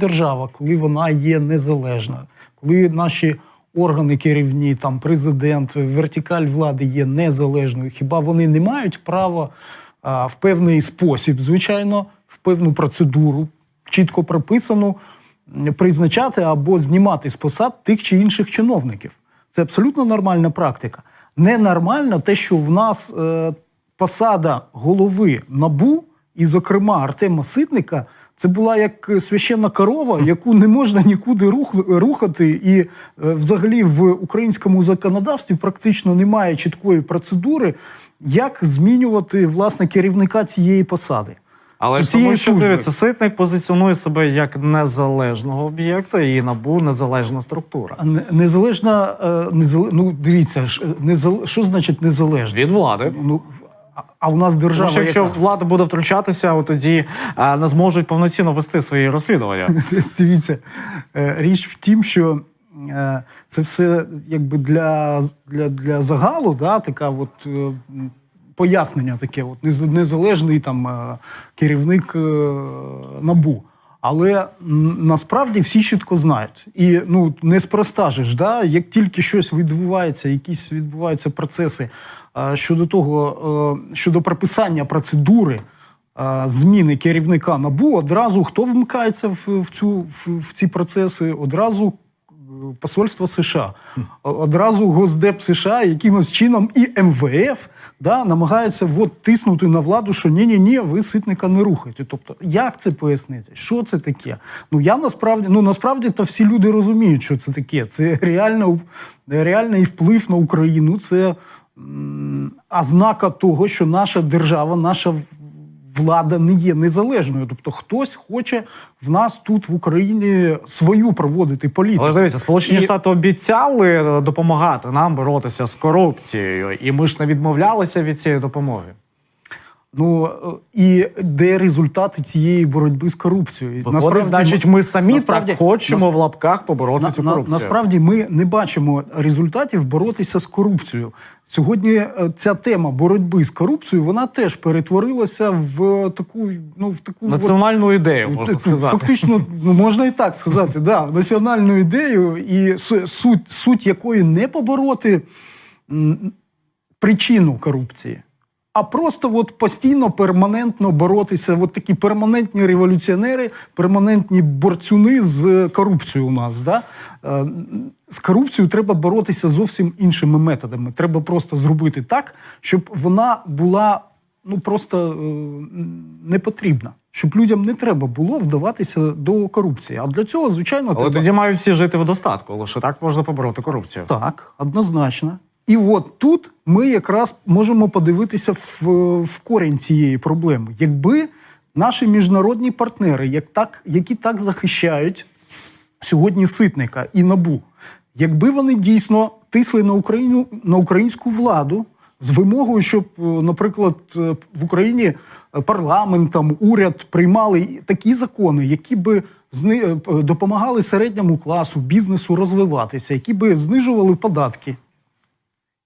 держава, коли вона є незалежною, коли наші органи керівні, там президент, вертикаль влади є незалежною, хіба вони не мають права а, в певний спосіб, звичайно, в певну процедуру, чітко прописану, призначати або знімати з посад тих чи інших чиновників. Це абсолютно нормальна практика. Ненормально те, що в нас е, посада голови набу, і, зокрема, Артема Ситника, це була як священна корова, яку не можна нікуди рух, рухати. І е, взагалі в українському законодавстві практично немає чіткої процедури, як змінювати власне керівника цієї посади. Але ж тому, що дивиться, ситник позиціонує себе як незалежного об'єкта і набу незалежна структура. А не- Незалежна, е, незале... ну дивіться, ж, е, незал... що значить незалежна? Від влади. Ну, а- у нас держава. Тому що якщо яка? влада буде втручатися, от тоді а, не зможуть повноцінно вести свої розслідування. Дивіться, е, річ в тім, що е, це все якби для, для, для загалу, да, така от, е, пояснення таке, от, нез- незалежний там, керівник набу. Але насправді всі чітко знають. І ну, неспроста же ж, да, як тільки щось відбувається, якісь відбуваються процеси е, щодо того, е, щодо прописання процедури е, зміни керівника набу, одразу хто вмикається в, в, цю, в, в ці процеси? Одразу посольство США, одразу Госдеп США якимось чином і МВФ да, намагаються от, тиснути на владу, що ні, ні, ви ситника не рухайте. Тобто, як це пояснити? Що це таке? Ну я насправді ну насправді то всі люди розуміють, що це таке. Це реально реальний вплив на Україну. Це ознака того, що наша держава, наша влада не є незалежною. Тобто хтось хоче в нас тут в Україні свою проводити політику. Але ж дивіться, Сполучені І- Штати обіцяли допомагати нам боротися з корупцією, і ми ж не відмовлялися від цієї допомоги. Ну е, і де результати цієї боротьби з корупцією? Виходить, значить, ми самі насправді- хочемо в лапках побороти На, цю на, насправді ми не бачимо результатів боротися з корупцією. Сьогодні е, ця тема боротьби з корупцією вона теж перетворилася в таку, ну в таку от- Національну ідею, можна сказати. Фактично, ну можна і так сказати, да, національну ідею, і суть, суть якої не побороти причину корупції, а просто от постійно, перманентно боротися. От такі перманентні революціонери, перманентні борцюни з корупцією у нас. Да? Е, З корупцією треба боротися зовсім іншими методами. Треба просто зробити так, щоб вона була ну просто е, не потрібна. Щоб людям не треба було вдаватися до корупції. А для цього, звичайно, Але треба... тоді мають всі жити в достатку, лише так можна побороти корупцію. Так, однозначно. І от тут ми якраз можемо подивитися в, в корінь цієї проблеми. Якби наші міжнародні партнери, як так, які так захищають сьогодні ситника і набу, якби вони дійсно тисли на Україну на українську владу з вимогою, щоб, е, наприклад, е, в Україні е, парламент, уряд приймали такі закони, які би е, допомагали середньому класу, бізнесу розвиватися, які би знижували податки,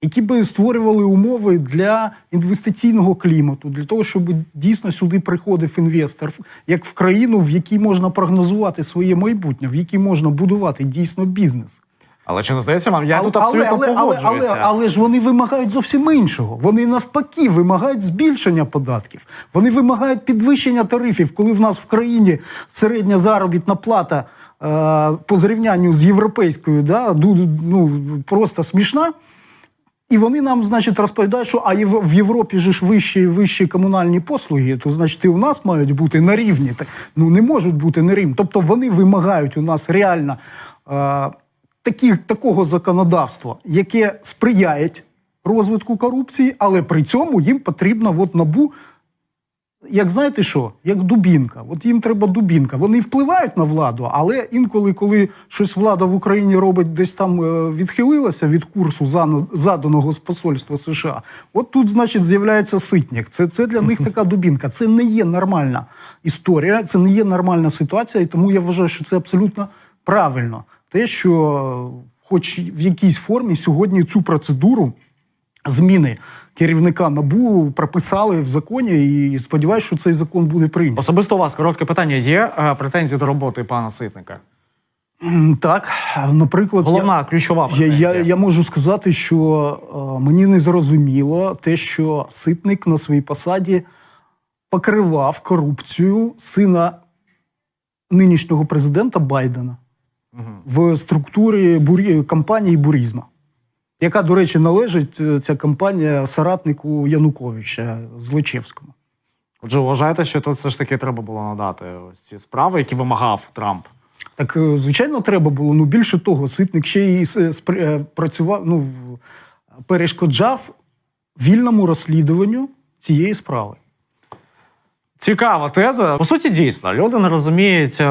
які би створювали умови для інвестиційного клімату, для того, щоб дійсно сюди приходив інвестор, як в країну, в якій можна прогнозувати своє майбутнє, в якій можна будувати дійсно бізнес. Але чи не здається вам? Я Але- тут абсолютно але, але, але, погоджуюся. але, але ж вони вимагають зовсім іншого. Вони навпаки вимагають збільшення податків. Вони вимагають підвищення тарифів, коли в нас в країні середня заробітна плата е, по зрівнянню з європейською, да, ну, просто смішна. І вони нам, значить, розповідають, що а в Європі ж вищі вищі комунальні послуги, то значить і у нас мають бути на рівні. Ну не можуть бути на рівні. Тобто вони вимагають у нас реально е, такі, такого законодавства, яке сприяє розвитку корупції, але при цьому їм потрібно от набу. Як знаєте що, як дубінка. От їм треба дубінка. Вони впливають на владу, але інколи, коли щось влада в Україні робить, десь там е, відхилилася від курсу заданого з посольства США. От тут, значить, з'являється ситник. Це, це для них така дубінка. Це не є нормальна історія, це не є нормальна ситуація, і тому я вважаю, що це абсолютно правильно. Те, що, е, хоч в якійсь формі сьогодні цю процедуру зміни керівника набу прописали в законі, і сподіваюся, що цей закон буде прийнятий. Особисто у вас коротке питання. Є е, претензії до роботи пана Ситника? Так, наприклад, я- Головна ключова Я, претензія. я, я можу сказати, що е, мені не зрозуміло те, що ситник на своїй посаді покривав корупцію сина нинішнього президента Байдена Мгм. в структурі бурі, компанії Бурізма, яка, до речі, належить е, ця компанія соратнику Януковича Злочевському. Отже, вважаєте, що тут все ж таки треба було надати ось ці справи, які вимагав Трамп. Так, е, звичайно, треба було. Ну більше того, ситник ще й е, працював, ну перешкоджав вільному розслідуванню цієї справи. Цікава теза. По суті, дійсно, люди не розуміють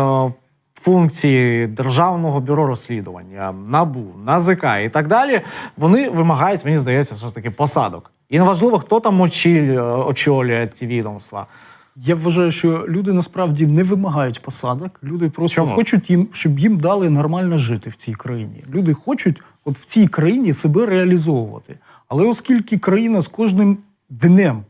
функції Державного бюро розслідування, НАБУ, НАЗК і так далі. Вони вимагають, мені здається, все ж таки посадок. І неважливо, хто там очолює ці відомства. Я вважаю, що люди насправді не вимагають посадок. Люди просто Чому? хочуть їм, щоб їм дали нормально жити в цій країні. Люди хочуть от в цій країні себе реалізовувати. Але оскільки країна з кожним днем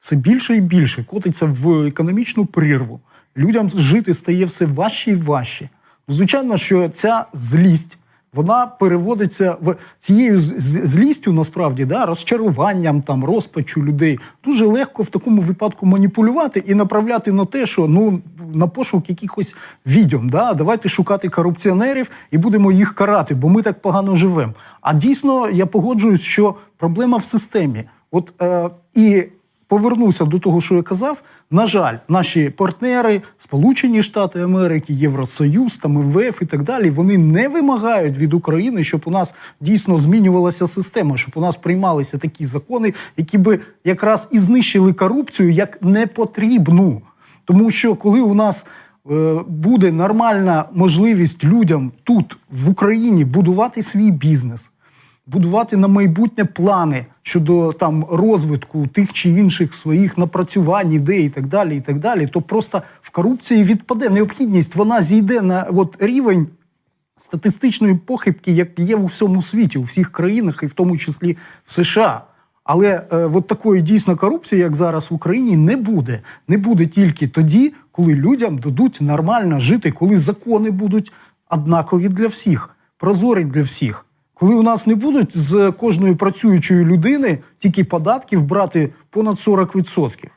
все більше і більше котиться в економічну прірву, людям жити стає все важче і важче. Ну, Звичайно, що ця злість. Вона переводиться в цією злістю, насправді, да, розчаруванням, там, розпачу людей. Дуже легко в такому випадку маніпулювати і направляти на те, що ну на пошук якихось відьом. Да, давайте шукати корупціонерів і будемо їх карати, бо ми так погано живемо. А дійсно, я погоджуюсь, що проблема в системі. От е, і повернуся до того, що я казав. На жаль, наші партнери, Сполучені Штати Америки, Євросоюз, там МВФ і так далі, вони не вимагають від України, щоб у нас дійсно змінювалася система, щоб у нас приймалися такі закони, які би якраз і знищили корупцію як непотрібну. Тому що коли у нас е, буде нормальна можливість людям тут в Україні будувати свій бізнес, будувати на майбутнє плани щодо там розвитку тих чи інших своїх напрацювань, ідей і так далі, і так далі, то просто в корупції відпаде необхідність. Вона зійде на от рівень статистичної похибки, як є у всьому світі, у всіх країнах, і в тому числі в США. Але е, от такої дійсно корупції, як зараз в Україні, не буде. Не буде тільки тоді, коли людям дадуть нормально жити, коли закони будуть однакові для всіх, прозорі для всіх. Коли у нас не будуть з кожної працюючої людини тільки податків брати понад 40%.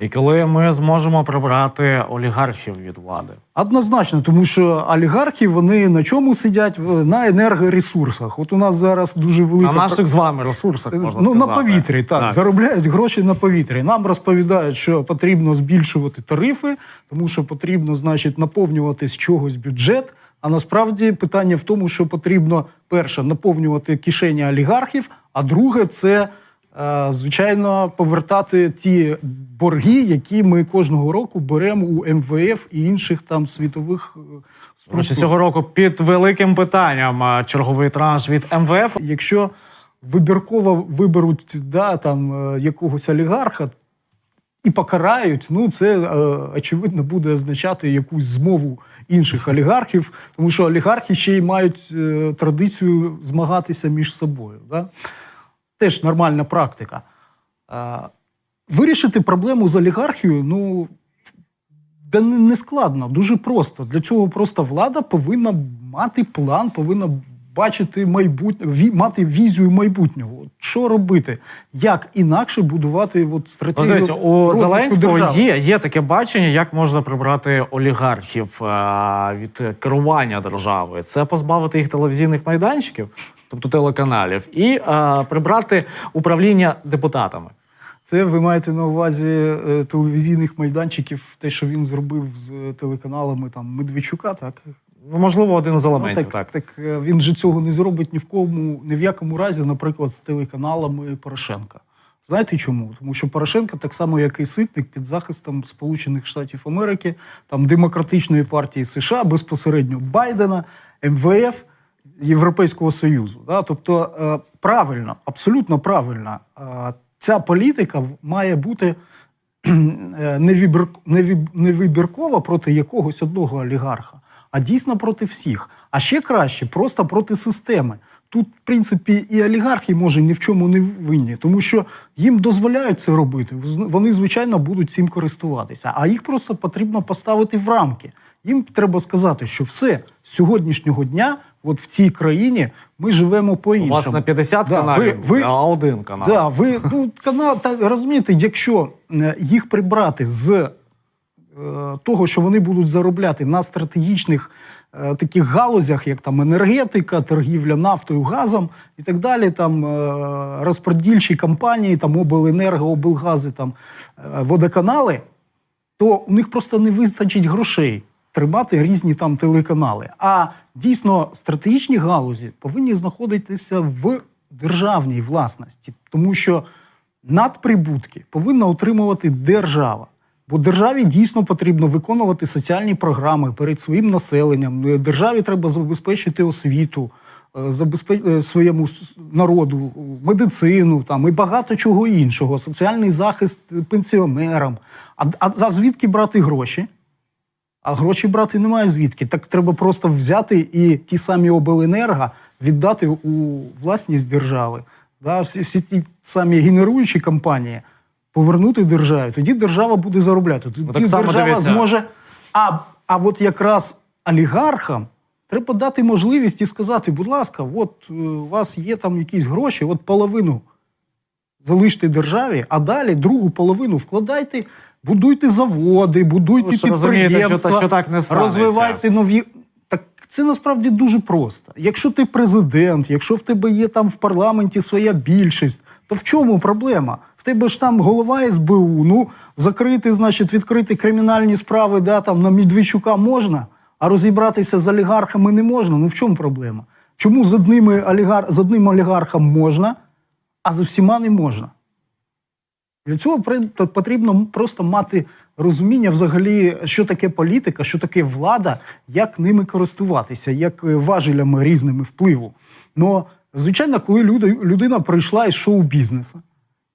І коли ми зможемо прибрати олігархів від влади. Однозначно, тому що олігархи вони на чому сидять на енергоресурсах. От у нас зараз дуже велика На наших з вами ресурсах можна ну, сказати. на повітрі, так, заробляють гроші на повітрі. Нам розповідають, що потрібно збільшувати тарифи, тому що потрібно, значить, наповнювати з чогось бюджет. А насправді питання в тому, що потрібно перше наповнювати кишені олігархів, а друге це. Е, Звичайно, повертати ті борги, які ми кожного року беремо у МВФ і інших там світових е, структур. цього року під великим питанням черговий транш від МВФ. Якщо вибірково виберуть да, там, е, якогось олігарха і покарають, ну це е, очевидно буде означати якусь змову інших олігархів, тому що олігархи ще й мають е, традицію змагатися між собою. Да? Теж нормальна практика. Вирішити проблему з олігархією, ну. Да не не складно, дуже просто. Для цього просто влада повинна мати план, повинна бачити майбутнє, мати візію майбутнього. Що робити? Як інакше будувати от стратегію дивіться, у Зеленського держави? є, є таке бачення, як можна прибрати олігархів від керування державою. Це позбавити їх телевізійних майданчиків, тобто телеканалів, і а, прибрати управління депутатами. Це ви маєте на увазі е, телевізійних майданчиків, те, що він зробив з телеканалами там Медведчука, так? Ну, можливо, один з елементів. ну, так. так, так е, він же цього не зробить ні в кому, ні в якому разі, наприклад, з телеканалами Порошенка. Знаєте чому? Тому що Порошенко, так само як і Ситник, під захистом Сполучених Штатів Америки, там демократичної партії США, безпосередньо Байдена, МВФ, Європейського Союзу. Да? Тобто е, правильно, абсолютно правильно, е, ця політика має бути е, не, вибір, не, виб- не вибіркова проти якогось одного олігарха, а дійсно проти всіх. А ще краще, просто проти системи. тут, в принципі, і олігархи може ні в чому не винні, тому що їм дозволяють це робити. Вони, звичайно, будуть цим користуватися. А їх просто потрібно поставити в рамки. Їм треба сказати, що все з сьогоднішнього дня, от в цій країні, ми живемо по-іншому. вас на 50 Да, каналів, ви- ви- а один канал. Да, ви ну канал так розумієте, якщо е, їх прибрати з того, що вони будуть заробляти на стратегічних е, таких галузях, як там енергетика, торгівля нафтою, газом і так далі, там е, розподільчі компанії, там обленерго, облгази, там е, водоканали, то у них просто не вистачить грошей тримати різні там телеканали. А дійсно стратегічні галузі повинні знаходитися в державній власності, тому що надприбутки повинна отримувати держава. Бо державі дійсно потрібно виконувати соціальні програми перед своїм населенням. Е, Державі треба забезпечити освіту, е, забезпе- е, своєму народу, медицину там і багато чого іншого, соціальний захист пенсіонерам. А, а, а звідки брати гроші? А гроші брати немає звідки. Так треба просто взяти і ті самі обленерго віддати у власність держави. Да, всі, всі ті самі генеруючі компанії повернути державі. Тоді держава буде заробляти. Тоді Ну, так само держава дивіться. зможе. А, а от якраз олігархам треба дати можливість і сказати: будь ласка, от е, у вас є там якісь гроші, от половину залиште державі, а далі другу половину вкладайте, будуйте заводи, будуйте розумієте, що, підприємства, та- що так не станеться. розвивайте нові. Так це насправді дуже просто. Якщо ти президент, якщо в тебе є там в парламенті своя більшість, то в чому проблема? В тебе ж там голова СБУ, ну закрити, значить, відкрити кримінальні справи, да, там на Медведчука можна, а розібратися з олігархами не можна. Ну в чому проблема? Чому з одними олігар... з одним олігархом можна, а з всіма не можна? Для цього потрібно просто мати розуміння взагалі, що таке політика, що таке влада, як ними користуватися, як е, важелями різними впливу. Ну, звичайно, коли люди, людина прийшла із шоу-бізнесу,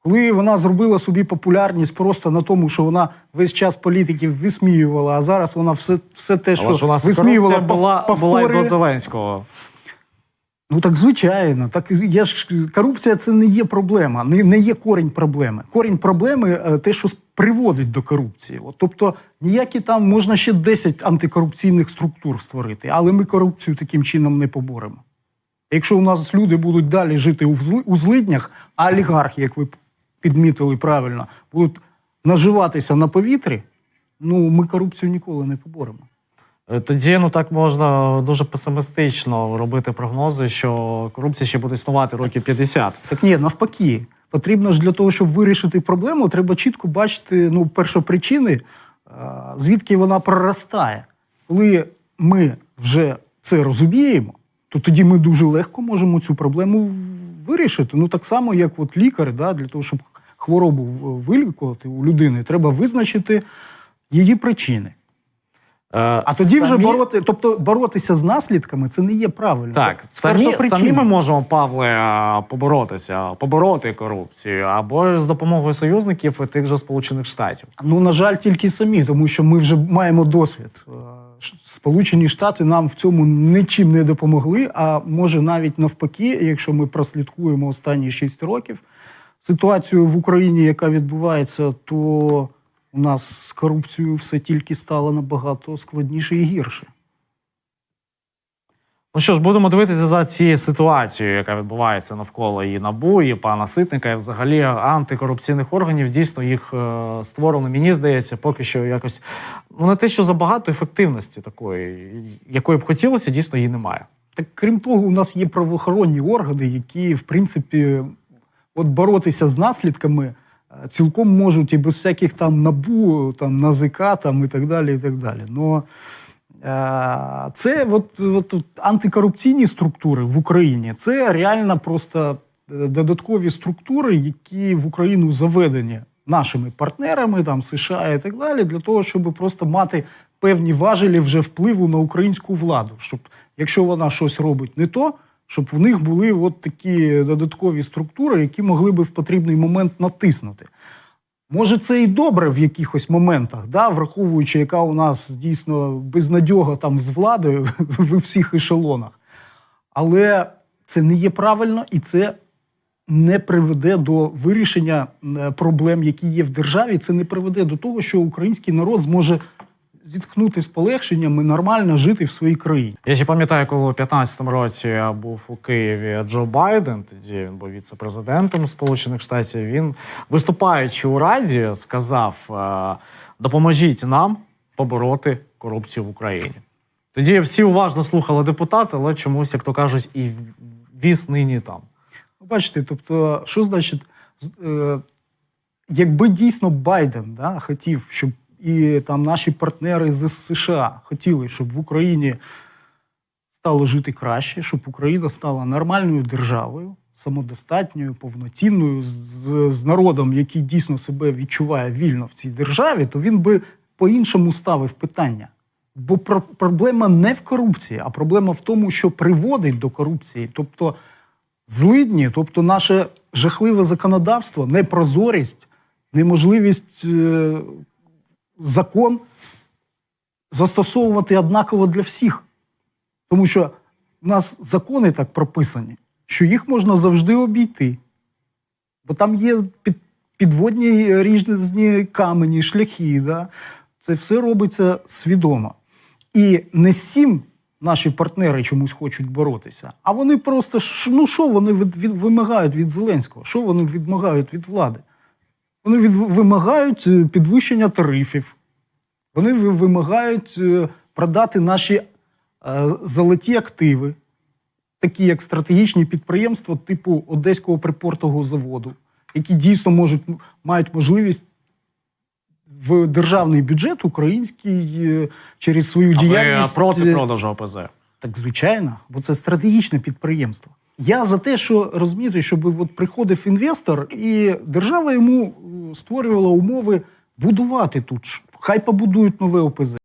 коли вона зробила собі популярність просто на тому, що вона весь час політиків висміювала, а зараз вона все, все те, що Але ж висміювала, була, була й до. Зеленського. Ну так звичайно, так я ж корупція це не є проблема, не, не є корінь проблеми. Корінь проблеми е, те, що приводить до корупції. От, тобто ніякі там можна ще 10 антикорупційних структур створити, але ми корупцію таким чином не поборемо. Якщо у нас люди будуть далі жити у злиднях, а олігархи, як ви підмітили правильно, будуть наживатися на повітрі, ну ми корупцію ніколи не поборемо. Е, Тоді ну так можна дуже песимістично робити прогнози, що корупція ще буде існувати років 50. Так ні, навпаки. Потрібно ж для того, щоб вирішити проблему, треба чітко бачити ну, першопричини, е, звідки вона проростає. Коли ми вже це розуміємо, то тоді ми дуже легко можемо цю проблему вирішити. Ну так само, як от лікар, да, для того, щоб хворобу вилікувати у людини, треба визначити її причини. Е, А тоді вже бороти, тобто боротися з наслідками, це не є правильно. Так, З самі, самі ми можемо, Павле, е, поборотися, побороти корупцію або з допомогою союзників і тих же Сполучених Штатів. Ну, на жаль, тільки самі, тому що ми вже маємо досвід. Е, Сполучені Штати нам в цьому нічим не допомогли. А може навіть навпаки, якщо ми прослідкуємо останні 6 років ситуацію в Україні, яка відбувається, то у нас з корупцією все тільки стало набагато складніше і гірше. Ну що ж, будемо дивитися за цією ситуацією, яка відбувається навколо і НАБУ, і пана Ситника, і взагалі антикорупційних органів. Дійсно, їх е, створено, мені здається, поки що якось ну не те, що забагато ефективності такої, якої б хотілося, дійсно її немає. Так крім того, у нас є правоохоронні органи, які, в принципі, от боротися з наслідками е, цілком можуть і без всяких там набу, там НАЗК там, і так далі. І так далі. Но е, це от, от, антикорупційні структури в Україні це реально просто е, додаткові структури, які в Україну заведені нашими партнерами, там США і так далі, для того, щоб просто мати певні важелі вже впливу на українську владу. Щоб якщо вона щось робить не то, щоб в них були от такі додаткові структури, які могли би в потрібний момент натиснути. Може, це і добре в якихось моментах, да, враховуючи, яка у нас дійсно безнадьога там з владою в всіх ешелонах. Але Це не є правильно і це не приведе до вирішення е, проблем, які є в державі. Це не приведе до того, що український народ зможе зітхнути з полегшенням і нормально жити в своїй країні. Я ще пам'ятаю, коли у 2015 році був у Києві Джо Байден, тоді він був віце-президентом Сполучених Штатів. Він, виступаючи у Раді, сказав: е, допоможіть нам побороти корупцію в Україні. Тоді всі уважно слухали депутата, але чомусь, як то кажуть, і віз нині там. Бачите, тобто, що значить, е, якби дійсно Байден да, хотів, щоб і там наші партнери з США хотіли, щоб в Україні стало жити краще, щоб Україна стала нормальною державою, самодостатньою, повноцінною, з, з народом, який дійсно себе відчуває вільно в цій державі, то він би по-іншому ставив питання. Бо про- проблема не в корупції, а проблема в тому, що приводить до корупції. Тобто злидні, тобто наше жахливе законодавство, непрозорість, неможливість е, закон застосовувати однаково для всіх. Тому що в нас закони так прописані, що їх можна завжди обійти. Бо там є під, підводні різні камені, шляхи. Да? Це все робиться свідомо. І не з наші партнери чомусь хочуть боротися, а вони просто ну що вони від, від, вимагають від Зеленського? Що вони вимагають від влади? Вони від, вимагають е, підвищення тарифів. Вони вимагають е, продати наші е, золоті активи, такі як стратегічні підприємства типу Одеського припортового заводу, які дійсно можуть мають можливість в державний бюджет український через свою А ви діяльність проти продажу ОПЗ. так, звичайно, бо це стратегічне підприємство. Я за те, що розумієте, щоб от приходив інвестор, і держава йому е, створювала умови будувати тут. Хай побудують нове ОПЗ.